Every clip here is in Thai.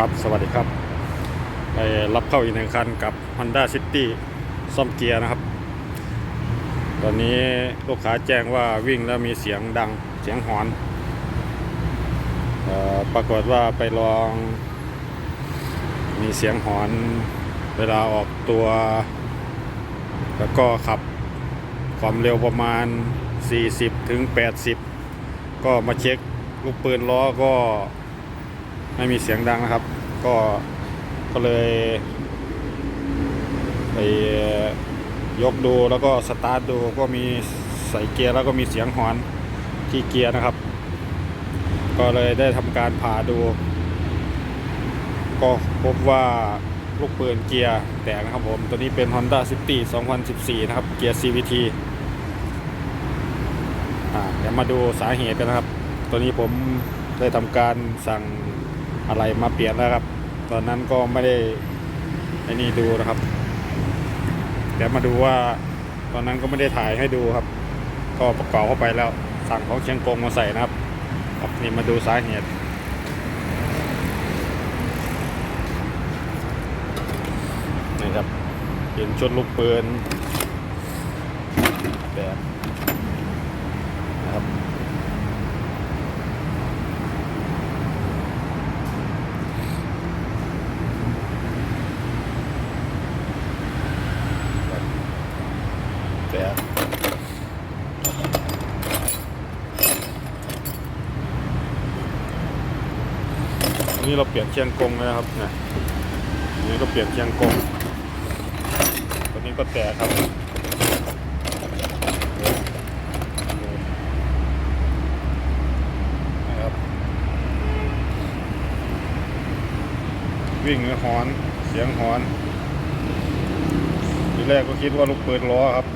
ครับ สวัสดีครับไปรับเข้าอีกหนึ่งคันกับ Honda City ซ่อมเกียร์นะครับ ตอนนี้ลูกค้าแจ้งว่าวิ่งแล้วมีเสียงดังเสียงหอนออปรากฏว่าไปลอง มีเสียงหอนเวลาออกตัว แล้วก็ขับความเร็วประมาณ 40ถึง80 ก็มาเช็คลูกปืนล้อก็ ไม่มีเสียงดังนะครับ ก็ก็เลยไปยกดูแล้วก็สตาร์ทดูก็มีใส่เกียร์แล้วก็มีเสียงหอนที่เกียร์นะครับ ก็เลยได้ทำการผ่าดู ก็พบว่าลูกปืนเกียร์แตกนะครับผม ตัวนี้เป็น Honda City 2014 นะครับ เกียร์ CVT อ่าเดี๋ยวมาดูสาเหตุกันนะครับ ตัวนี้ผมได้ทำการสั่ง อะไรมาเปลี่ยนแล้วครับ ตอนนั้นก็ไม่ได้ไอ้นี่ดูนะครับเดี๋ยวมาดูว่าตอนนั้นก็ไม่ได้ถ่ายให้ดูครับ ก็ประกอบเข้าไปแล้ว สั่งของเชียงกงมาใส่นะครับครับนี่มาดูสาเหตุนี่ครับเห็นชุดลูกปืนแบบนะครับ แต่ อันนี้เราเปลี่ยนเชียงกงเลยนะครับนี่ยอันนี้ก็เปลี่ยนเชียงกงตัวนี้ก็แตกครับนะครับ วิ่งเลยหอน เสียงหอนทีแรกก็คิดว่าลูกปืนล้อครับ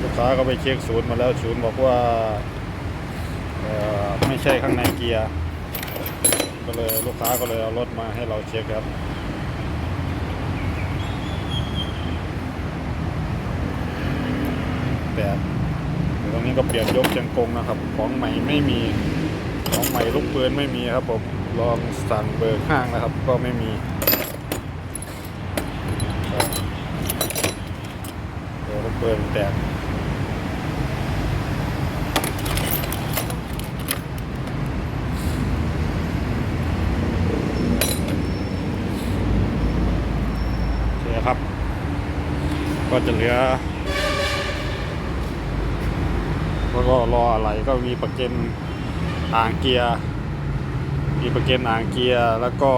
ลูกค้าก็ไปเช็คศูนย์มาแล้วศูนย์บอกว่า ไม่ใช่ข้างในเกียร์ก็เลยลูกค้าก็เลยเอารถมาให้เราเช็คครับแต่ตรงนี้ก็เปลี่ยนยกเชียงกงนะครับ ของใหม่ไม่มีของใหม่ลูกปืนไม่มีครับผมลองสั่งเบอร์ข้างนะครับ ก็ไม่มีเดี๋ยวลูกปืนแตก โอเคครับ ก็จะเหลือ แล้วก็รออะไรก็มีประเก็นอ่างเกียร์ มีประเก็นอ่างเกียร์แล้วก็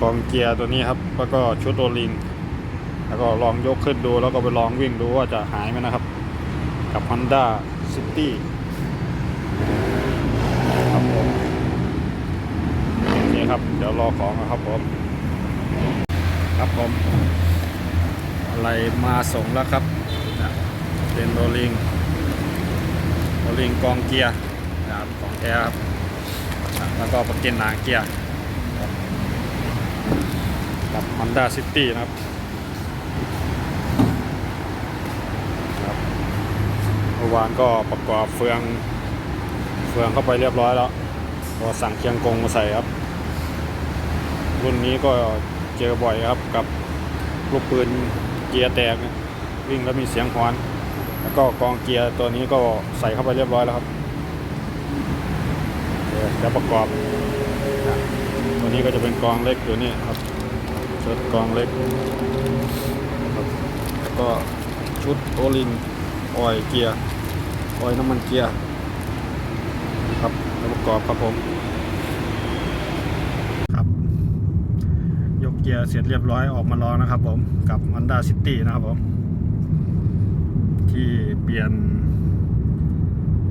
กองเกียร์ตัวนี้ครับ แล้วก็ชุดโรลลิง แล้วก็ลองยกขึ้นดู แล้วก็ไปลองวิ่งดูว่าจะหายไหมนะครับ กับ Honda City ครับผมโอเคครับ เดี๋ยวรอของนะครับผม ครับผม อะไรมาส่งแล้วครับ เป็นโรลิงโรลิงกองเกียร์นะครับของแท้ครับแล้วก็ประก็นหนางเกียร์ครับกับ Honda City นะครับครับเมื่อวานก็ประกอบเฟืองเฟืองเข้าไปเรียบร้อยแล้วก็สั่งเคียงกงมาใส่ครับ รุ่นนี้ก็เจอบ่อยครับกับลูกปืน เกียร์แตกเนี่ยวิ่งแล้วมีเสียงฮอน แล้วก็กองเกียร์ตัวนี้ก็ใส่เข้าไปเรียบร้อยแล้วครับเดี๋ยวจะประกอบตัวนี้ก็จะเป็นกองเล็กอยู่นี่ครับชุดกองเล็กครับแล้วก็ชุดโอลิงออยเกียร์ออยน้ำมันเกียร์ครับแล้วประกอบครับผม ครับ ยก เกียร์เสร็จเรียบร้อยออกมาลองนะครับผมกับ Honda City นะครับผม ที่เปลี่ยน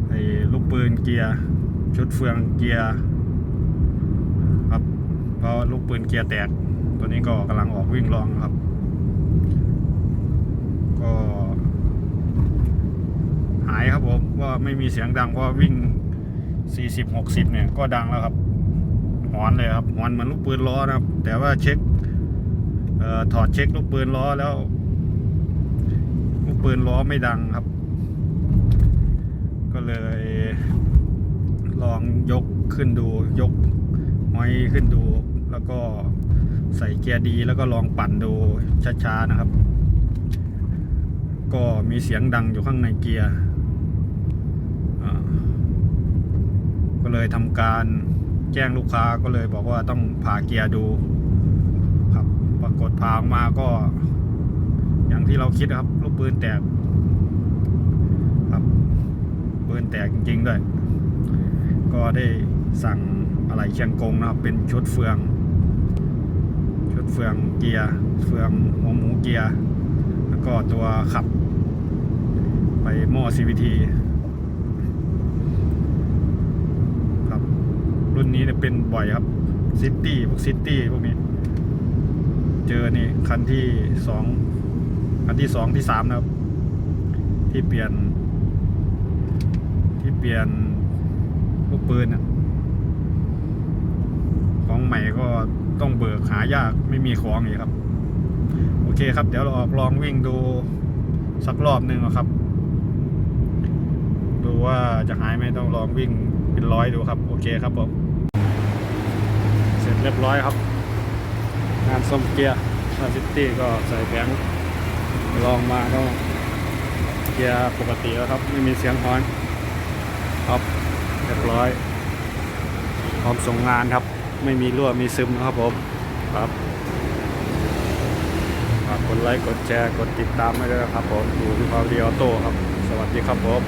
ไอ้ลูกปืนเกียร์ชุดเฟืองเกียร์ครับเพราะลูกปืนเกียร์แตก ตัวนี้ก็กำลังออกวิ่งลองครับ ก็หายครับผมว่าไม่มีเสียงดังเพราะวิ่ง 40-60 เนี่ยก็ดังแล้วครับหอนเลยครับหอนเหมือนลูกปืนล้อนะครับ แต่ว่าเช็ค ถอดเช็คลูกปืนล้อแล้ว ลูกปืนล้อไม่ดังครับ ก็เลย ลองยกขึ้นดูยกห้อยขึ้นดู แล้วก็ใส่เกียร์ดีแล้วก็ลองปั่นดูช้าๆนะครับ ก็มีเสียงดังอยู่ข้างในเกียร์ก็เลยทำการแจ้งลูกค้าก็เลยบอกว่าต้องผ่าเกียร์ดู ปรากฏผ่าออกมาก็ อย่างที่เราคิดครับ ลูกปืนแตก ครับปืนแตกจริงๆด้วย ก็ได้สั่งอะไรเชียงกงนะครับ เป็นชุดเฟือง ชุดเฟืองเกียร์ เฟืองหัวหมูเกียร์ แล้วก็ตัวขับ ไปหม้อ CVT ครับ รุ่นนี้เนี่ยเป็นบ่อยครับซิตี้พวกซิตี้พวกนี้ เจอนี่คันที่สองคันที่สองที่สามนะครับ ที่เปลี่ยน ที่เปลี่ยนลูกปืนของใหม่ก็ต้องเบิกหายากไม่มีของอีกครับ โอเคครับ เดี๋ยวเราออกลองวิ่งดูสักรอบหนึ่งอะครับ ดูว่าจะหายไหมต้องลองวิ่งเป็นร้อยดูครับ โอเคครับผมเสร็จเรียบร้อยครับ งานส้มเกียร์ซาซิตี้ก็ใส่แผงลองมาก็เกียร์ปกติแล้วครับ ไม่มีเสียงฮอนครับเรียบร้อย พร้อมส่งงานครับ ไม่มีรั่วมีซึมนะครับผมครับฝากกดไลค์กดแชร์กดติดตามให้ด้วยนะครับผมอยู่ที่พาวดีออโต้ครับ สวัสดีครับผม